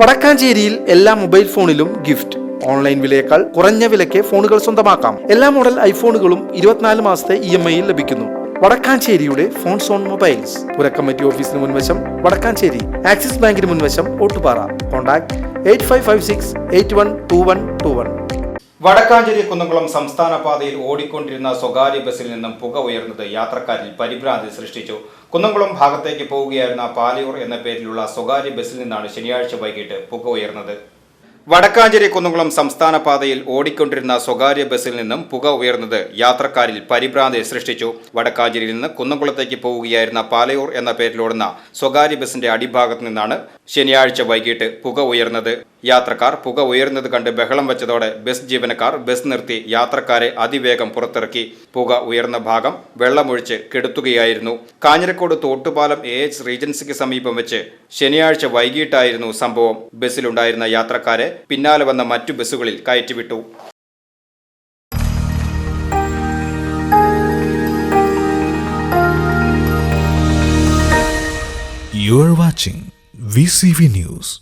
വടക്കാഞ്ചേരിയിൽ എല്ലാ മൊബൈൽ ഫോണിലും gift. Online വിലയേക്കാൾ കുറഞ്ഞ വിലയ്ക്ക് ഫോണുകൾ സ്വന്തമാക്കാം. എല്ലാ മോഡൽ ഐഫോണുകളും ഇരുപത്തിനാല് മാസത്തെ ഇ എം ഐയിൽ ലഭിക്കുന്നു. വടക്കാഞ്ചേരിയുടെ ഫോൺ സോൺ മൊബൈൽസ്. പുരക്കമ്മറ്റി ഓഫീസിന് മുൻവശം വടക്കാഞ്ചേരി. ആക്സിസ് ബാങ്കിന് മുൻവശം Ottupara. Contact eight five five six eight one two one two one. Vadakkanchery Kunnamkulam സംസ്ഥാന പാതയിൽ ഓടിക്കൊണ്ടിരുന്ന സ്വകാര്യ ബസ്സിൽ നിന്നും പുക ഉയർന്നത് യാത്രക്കാരിൽ പരിഭ്രാന്തി സൃഷ്ടിച്ചു. കുന്നംകുളം ഭാഗത്തേക്ക് പോവുകയായിരുന്ന പാലിയൂർ എന്ന പേരിലുള്ള സ്വകാര്യ ബസ്സിൽ നിന്നാണ് ശനിയാഴ്ച വൈകിട്ട് പുക ഉയർന്നത്. വടക്കാഞ്ചേരി കുന്നംകുളം സംസ്ഥാന പാതയിൽ ഓടിക്കൊണ്ടിരുന്ന സ്വകാര്യ ബസ്സിൽ നിന്നും പുക ഉയർന്നത് യാത്രക്കാരിൽ പരിഭ്രാന്തി സൃഷ്ടിച്ചു. വടക്കാഞ്ചേരിയിൽ നിന്ന് കുന്നംകുളത്തേക്ക് പോവുകയായിരുന്ന പാലയൂർ എന്ന പേരിലോടുന്ന സ്വകാര്യ ബസിന്റെ അടിഭാഗത്ത് നിന്നാണ് ശനിയാഴ്ച വൈകിട്ട് പുക ഉയർന്നത്. യാത്രക്കാർ പുക ഉയരുന്നത് കണ്ട് ബഹളം വെച്ചതോടെ ബസ് ജീവനക്കാർ ബസ് നിർത്തി യാത്രക്കാരെ അതിവേഗം പുറത്തിറക്കി. പുക ഉയർന്ന ഭാഗം വെള്ളമൊഴിച്ച് കെടുത്തുകയായിരുന്നു. കാഞ്ഞിരക്കോട് തോട്ടുപാലം എ എച്ച് റീജൻസിക്ക് സമീപം വെച്ച് ശനിയാഴ്ച വൈകിട്ടായിരുന്നു സംഭവം. ബസ്സിലുണ്ടായിരുന്ന യാത്രക്കാരെ പിന്നാലെ വന്ന മറ്റു ബസ്സുകളിൽ കയറ്റിവിട്ടു. You watching VCV News.